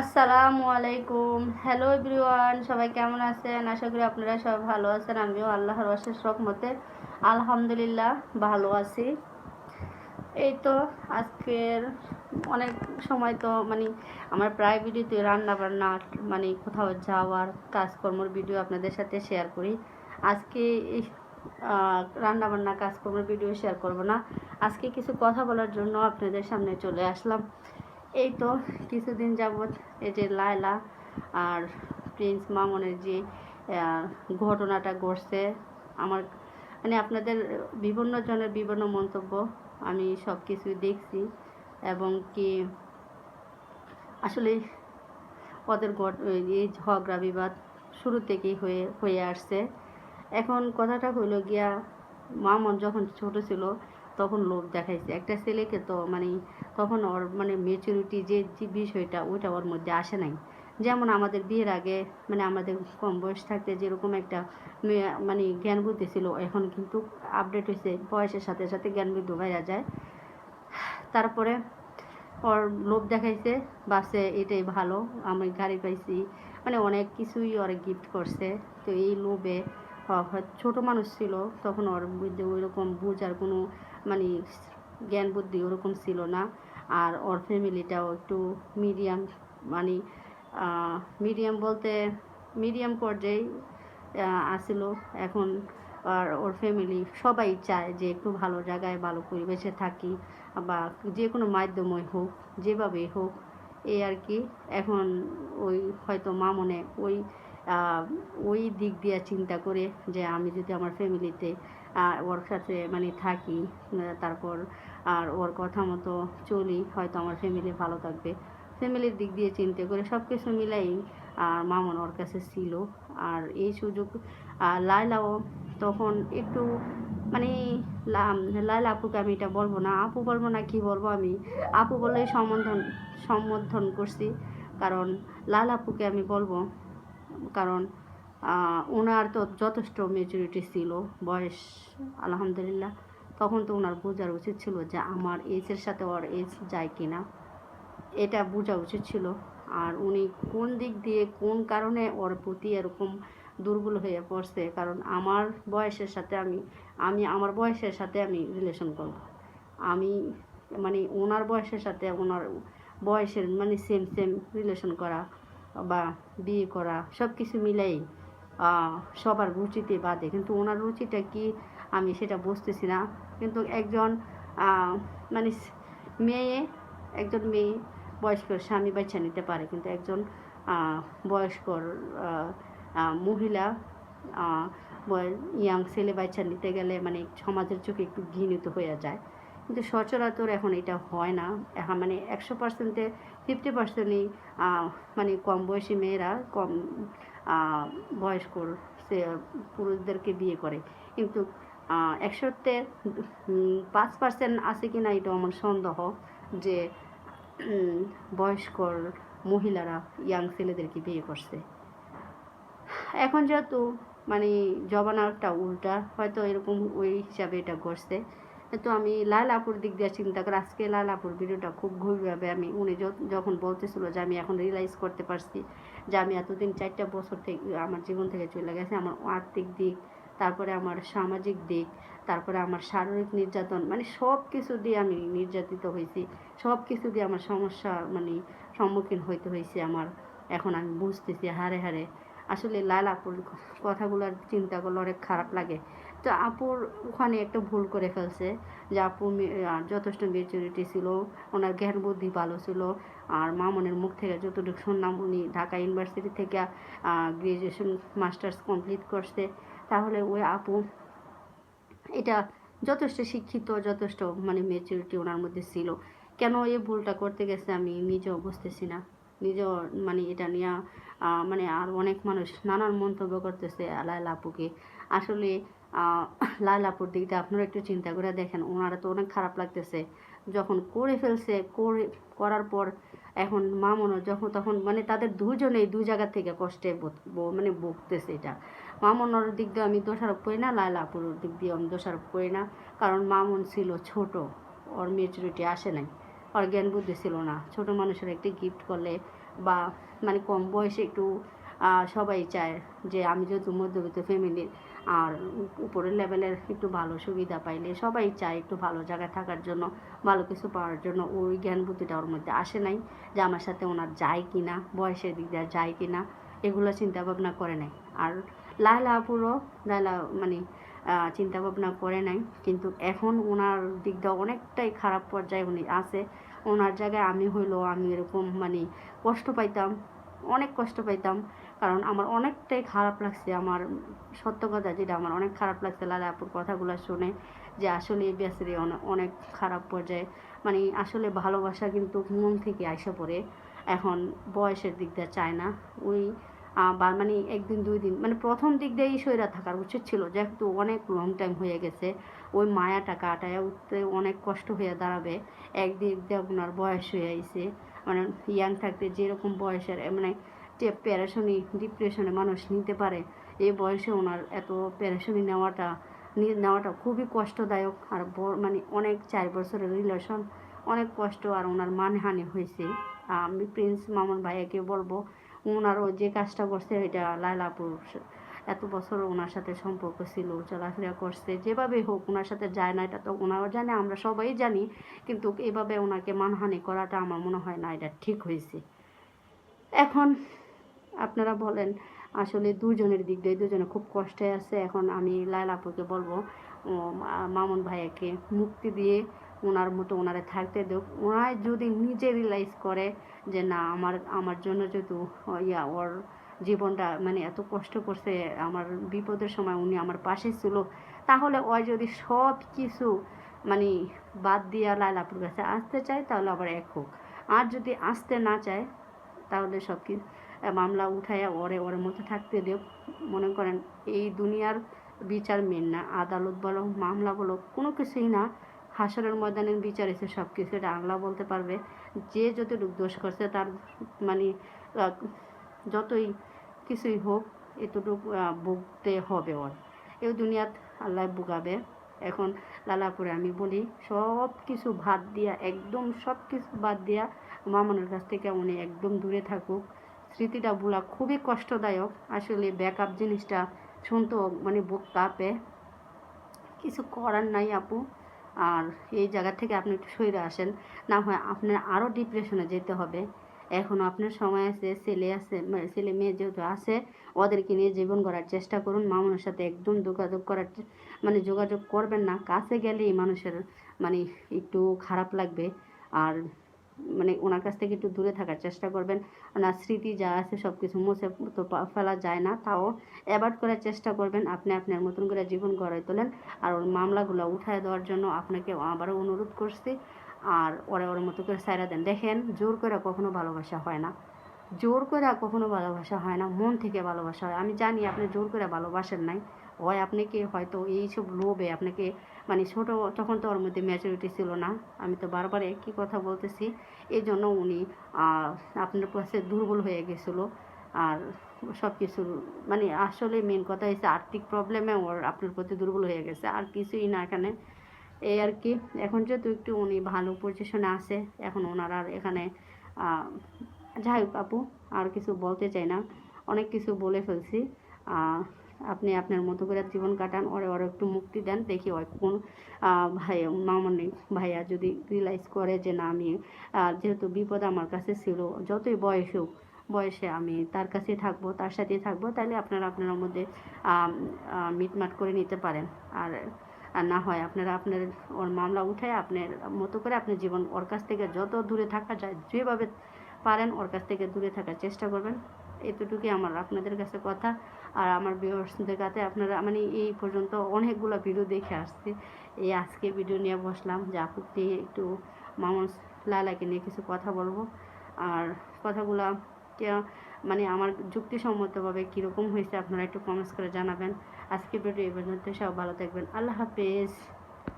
আসসালামু আলাইকুম। Hello everyone সবাই কেমন আছেন? আশা করি আপনারা সবাই ভালো আছেন। আমিও আল্লাহর অশেষ রকমতে আলহামদুলিল্লাহ ভালো আছি। এই তো আজকের অনেক সময় তো মানে আমার প্রায় ভিডিওতে রান্না বান্না মানে কোথাও যাওয়ার কাজকর্মর ভিডিও আপনাদের সাথে শেয়ার করি। আজকে এই রান্না বান্না কাজকর্মের ভিডিও শেয়ার করব না। আজকে কিছু কথা বলার জন্য আপনাদের সামনে চলে আসলাম। এই তো কিছুদিন যাবৎ এই যে লায়লা আর প্রিন্স মামনের যে ঘটনাটা ঘটছে, আমার মানে আপনাদের বিভিন্ন জনের বিভিন্ন মন্তব্য আমি সব কিছুই দেখছি এবং কি আসলে ওদের এই ঝগড়া বিবাদ শুরু থেকেই হয়ে হয়ে আসছে। এখন কথাটা হইল গিয়া মামন যখন ছোট ছিল, তখন লোভ দেখাইছে। একটা ছেলেকে তো মানে তখন ওর মানে মেচুরিটি যে বিষয়টা, ওইটা ওর মধ্যে আসে নাই। যেমন আমাদের বিয়ের আগে মানে আমাদের কম বয়স থাকতে যেরকম একটা মানে জ্ঞান বুদ্ধি ছিল, এখন কিন্তু আপডেট হয়েছে বয়সের সাথে সাথে জ্ঞান বুদ্ধি হয়ে যায়। তারপরে ওর লোভ দেখাইছে, বাসে এটাই ভালো, আমি গাড়ি পাইছি। মানে অনেক কিছুই ওরা গিফট করছে। তো এই লোভে ছোট মানুষ ছিল, তখন ওর মধ্যে ওই রকম বুঝার কোনো মানে জ্ঞান বুদ্ধি ওরকম ছিল না। আর ওর ফ্যামিলিটাও একটু মিডিয়াম মানে মিডিয়াম বলতে মিডিয়াম পর্যায়ে আসিল এখন আর ওর ফ্যামিলি সবাই চায় যে একটু ভালো জায়গায় ভালো পরিবেশে থাকি বা যে কোনো মাধ্যমই হোক, যেভাবেই হোক, এই আর কি। এখন ওই হয়তো মামনে ওই ওই দিক দিয়ে চিন্তা করে যে আমি যদি আমার ফ্যামিলিতে ওর সাথে মানে থাকি তারপর আর ওর কথা মতো চলি, হয়তো আমার ফ্যামিলি ভালো থাকবে। ফ্যামিলির দিক দিয়ে চিন্তা করে সব কিছু মিলাই আর মামন ওর কাছে ছিল। আর এই সুযোগ লাইলাও তখন একটু মানে লাইলা আপুকে আমি এটা বলব না, আপু বলব না কি বলব আমি, আপু বলেই সম্বোধন সম্বোধন করছি। কারণ লাল আপুকে আমি বলব কারণ ওনার তো যথেষ্ট মেচুরিটি ছিল, বয়স, আলহামদুলিল্লাহ। তখন তো ওনার বোঝার উচিত ছিল যে আমার এজের সাথে ওর এজ যায় কি না এটা বোঝা উচিত ছিল। আর উনি কোন দিক দিয়ে, কোন কারণে ওর প্রতি এরকম দুর্বল হয়ে পড়ছে, কারণ আমার বয়সের সাথে আমি আমি, আমার বয়সের সাথে আমি রিলেশন করব। আমি মানে ওনার বয়সের সাথে ওনার বয়সের মানে সেম সেম রিলেশন করা বা বিয়ে করা সব কিছু মিলাই সবার রুচিতে বাদে কিন্তু ওনার রুচিটা কি, আমি সেটা বুঝতেছি না। কিন্তু একজন মানে মেয়ে, একজন মেয়ে বয়স্কর স্বামী বাচ্চা নিতে পারে। কিন্তু একজন বয়স্কর মহিলা ইয়াং ছেলে বাচ্চা নিতে গেলে মানে সমাজের চোখে একটু ঘৃণিত হয়ে যায়। কিন্তু সচরাচর এখন এটা হয় না। এখন মানে একশো পার্সেন্টে ফিফটি পার্সেন্টই মানে কম বয়সী মেয়েরা কম বয়স্ক পুরুষদেরকে বিয়ে করে। কিন্তু একশোতে পাঁচ পার্সেন্ট আছে কি না এটা আমার সন্দেহ যে বয়স্কর মহিলারা ইয়াং ছেলেদেরকে বিয়ে করছে। এখন যেহেতু মানে জবানাটা উল্টা, হয়তো এরকম ওই হিসাবে এটা ঘটছে তো আমি লাল আপুর দিক দিয়ে চিন্তা করে, আজকে লাল আপুর ভিডিওটা খুব গভীরভাবে আমি, উনি যখন বলতেছিল যে আমি এখন রিয়েলাইজ করতে পারছি যে আমি এতদিন চারটা বছর থেকে আমার জীবন থেকে চলে গেছে, আমার আর্থিক দিক, তারপরে আমার সামাজিক দিক, তারপরে আমার শারীরিক নির্যাতন মানে সব কিছু দিয়ে আমি নির্যাতিত হয়েছি সব কিছু দিয়ে আমার সমস্যা মানে সম্মুখীন হইতে হয়েছে আমার। এখন আমি বুঝতেছি, হারে হারে। আসলে লাল আপুর কথাগুলোর চিন্তা করলে অনেক খারাপ লাগে। তো আপুর ওখানে একটা ভুল করে ফেলছে যে আপু যথেষ্ট মেচুরিটি ছিল, ওনার জ্ঞান বুদ্ধি ভালো ছিল, আর মামনের মুখ থেকে যতটুকু শুনলাম উনি ঢাকা ইউনিভার্সিটি থেকে গ্রাজুয়েশন মাস্টার্স কমপ্লিট করছে। তাহলে ওই আপু এটা যথেষ্ট শিক্ষিত, যথেষ্ট মানে মেচুরিটি ওনার মধ্যে ছিল। কেন এই ভুলটা করতে গেছে আমি নিজেও বুঝতেছি না। নিজেও মানে এটা নিয়ে মানে আর অনেক মানুষ নানান মন্তব্য করতেছে লাইলা আপুকে। আসলে আহ, লাইলা আপুর দিক দিয়ে আপনারা একটু চিন্তা করে দেখেন ওনারা তো অনেক খারাপ লাগতেছে। যখন করে ফেলছে করে করার পর এখন মামনও যখন তখন মানে তাদের দুজনেই দু জায়গা থেকে কষ্টে মানে ভুগতেছে এটা। মামনের দিক দিয়ে আমি দোষারোপ করি না লাইলা আপুর দিক দিয়ে আমি দোষারোপ করি না। কারণ মামন ছিল ছোট ওর মেচুরিটি আসে নাই। ওর জ্ঞান বুদ্ধি ছিল না। ছোট মানুষের একটি গিফট করলে বা মানে কম বয়সে একটু সবাই চায় যে আমি যেহেতু মধ্যবিত্ত ফ্যামিলির আর উপরের লেভেলের একটু ভালো সুবিধা পাইলে সবাই চায় একটু ভালো জায়গায় থাকার জন্য, ভালো কিছু পাওয়ার জন্য। ওই জ্ঞান বুদ্ধিটা ওর মধ্যে আসে নাই যে আমার সাথে ওনার যায় কি না বয়সের দিক দিয়ে যায় কি না এগুলো চিন্তা ভাবনা করে নাই। আর লায়লা আপুরও, লায়লা মানে চিন্তা ভাবনা করে নাই। কিন্তু এখন ওনার দিক দিয়ে অনেকটাই খারাপ পর্যায়ে উনি আছে। ওনার জায়গায় আমি হইল আমি এরকম মানে কষ্ট পাইতাম, অনেক কষ্ট পাইতাম। কারণ আমার অনেকটাই খারাপ লাগছে আমার সত্য কথা যেটা আমার অনেক খারাপ লাগছে লালা আপুর কথাগুলো শুনে যে আসলে এই বেচারি অনে- অনেক খারাপ পর্যায়ে। মানে আসলে ভালোবাসা কিন্তু মন থেকে আইসা পড়ে। এখন বয়সের দিক দিয়ে চায় না। ওই মানে একদিন, দুই দিন মানে প্রথম দিক দিয়েই সইরা থাকার উচিত ছিল। যেহেতু অনেক লং টাইম হয়ে গেছে, ওই মায়াটা কাটায় উঠতে অনেক কষ্ট হয়ে দাঁড়াবে। একদিক দিয়ে আপনার বয়স হয়ে আইছে। মানে ইয়াং থাকতে যেরকম বয়সের মানে যে প্যারাশনি ডিপ্রেশনে মানুষ নিতে পারে। এই বয়সে ওনার এত প্যারাশনি নেওয়াটা নেওয়াটা খুবই কষ্টদায়ক আর মানে অনেক চার বছরের রিলেশন অনেক কষ্ট আর ওনার মানহানি হয়েছে। আমি প্রিন্স মামুন ভাইয়াকে বলব ওনারও যে কাজটা করছে এটা লাইলাপুর এত বছর ওনার সাথে সম্পর্ক ছিল, চলাফেরা করছে, যেভাবে হোক ওনার সাথে যায় না, এটা তো ওনারও জানে, আমরা সবাই জানি, কিন্তু এভাবে ওনাকে মানহানি করাটা আমার মনে হয় না এটা ঠিক হয়েছে। এখন আপনারা বলেন, আসলে দুজনের দিক দিয়ে দুজনে খুব কষ্টে আছে। এখন আমি লাইলাপুকে বলব মামুন ভাইয়াকে মুক্তি দিয়ে ওনার মতো ওনারে থাকতে দেব ওনার যদি নিজে রিয়েলাইজ করে যে না, আমার আমার জন্য যেহেতু ইয়া, ওর জীবনটা মানে এত কষ্ট করছে, আমার বিপদের সময় উনি আমার পাশে ছিল, তাহলে ও যদি সব কিছু মানে বাদ দিয়া লাইলাপুর কাছে আসতে চায়, তাহলে আবার এক হোক। আর যদি আসতে না চায়, তাহলে সব কিছু মামলা উঠাইয়া ওরে ওর মতো থাকতে দেব মনে করেন, এই দুনিয়ার বিচার মেন না। আদালত বলো, মামলা বলো, কোনো কিছুই না। হাসরের ময়দানের বিচার এসে সব কিছু এটা আল্লাহ বলতে পারবে। যে যতটুকু দোষ করছে তার মানে যতই কিছুই হোক, এতটুকু ভুগতে হবে ওর। এই দুনিয়াত আল্লাহ বুগাবে এখন লালাপুরে আমি বলি সব কিছু বাদ দিয়া, একদম সব কিছু বাদ দিয়া, মামনের কাছ থেকে উনি একদম দূরে থাকুক। স্মৃতিটা বলা খুবই কষ্টদায়ক। আসলে ব্যাকআপ জিনিসটা শুনতেও মানে বুক কাঁপে কিছু করার নাই আপু। আর এই জায়গা থেকে আপনি একটু সইরে আসেন। না হয় আপনার আরও ডিপ্রেশনে যেতে হবে। এখনও আপনার সময় আছে, ছেলে আছে ছেলে মেয়ে যেহেতু আছে, ওদেরকে নিয়ে জীবন গড়ার চেষ্টা করুন। মামুনের সাথে একদম যোগাযোগ করার মানে যোগাযোগ করবেন না। কাছে গেলেই মানুষের মানে একটু খারাপ লাগবে। আর মানে ওনার কাছ থেকে একটু দূরে থাকার চেষ্টা করবেন। ওনার স্মৃতি যা আছে সব কিছু মুছে তো ফেলা যায় না, তাও অ্যাভয়েড করার চেষ্টা করবেন। আপনি আপনার মতন করে জীবন গড়ে তোলেন। আর ওর মামলাগুলো উঠায় দেওয়ার জন্য আপনাকে আবারও অনুরোধ করছি। আর ওরা ওর মতো করে সাইরা দেন। দেখেন, জোর করে কখনো ভালোবাসা হয় না। জোর করে কখনো ভালোবাসা হয় না। মন থেকে ভালোবাসা হয়। আমি জানি আপনি জোর করে ভালোবাসেন নাই। হয় আপনাকে হয়তো এইসব লোভে আপনাকে মানে ছোট তখন তো ওর মধ্যে ম্যাচুরিটি ছিল না। আমি তো বারবার একই কথা বলতেছি। এই জন্য উনি আপনার কাছে দুর্বল হয়ে গেছিল। আর সব কিছু মানে আসলে মেন কথা হচ্ছে আর্থিক প্রবলেমে ওর আপনার প্রতি দুর্বল হয়ে গেছে। আর কিছুই না এখানে। এই আর কি। এখন যেহেতু একটু উনি ভালো পজিশনে আছে, এখন ওনার আর এখানে যাই হোক আপু, আর কিছু বলতে চাই না। অনেক কিছু বলে ফেলছি। আপনি আপনার মতো করে জীবন কাটান, ওরে ওরে একটু মুক্তি দেন, দেখি ওই কোন ভাই, মামনি ভাইয়া যদি রিয়েলাইজ করে যে না, আমি যেহেতু বিপদ আমার কাছে ছিল, যতই বয়স হোক, বয়সে আমি তার কাছেই থাকব, তার সাথেই থাকব তাহলে আপনারা আপনার মধ্যে মিটমাট করে নিতে পারেন। আর আর না হয় আপনারা আপনার ওর মামলা উঠে আপনার মতো করে আপনার জীবন ওর কাছ থেকে যত দূরে থাকা যায়, যেভাবে পারেন ওর কাছ থেকে দূরে থাকার চেষ্টা করবেন। এতটুকুই আমার আপনাদের কাছে কথা। আর আমার ভিউয়ার্সদের কাছে আপনারা মানে এই পর্যন্ত অনেকগুলো ভিডিও দেখে আসছে। এই আজকে ভিডিও নিয়ে বসলাম যে আপুকে একটু মামুন লালাকে নিয়ে কিছু কথা বলব। আর কথাগুলো মানে আমার যুক্তিসম্মতভাবে কীরকম হয়েছে আপনারা একটু কমেন্টস করে জানাবেন। আজকে ভিডিও এই পর্যন্ত সব ভালো থাকবেন। আল্লাহ হাফেজ।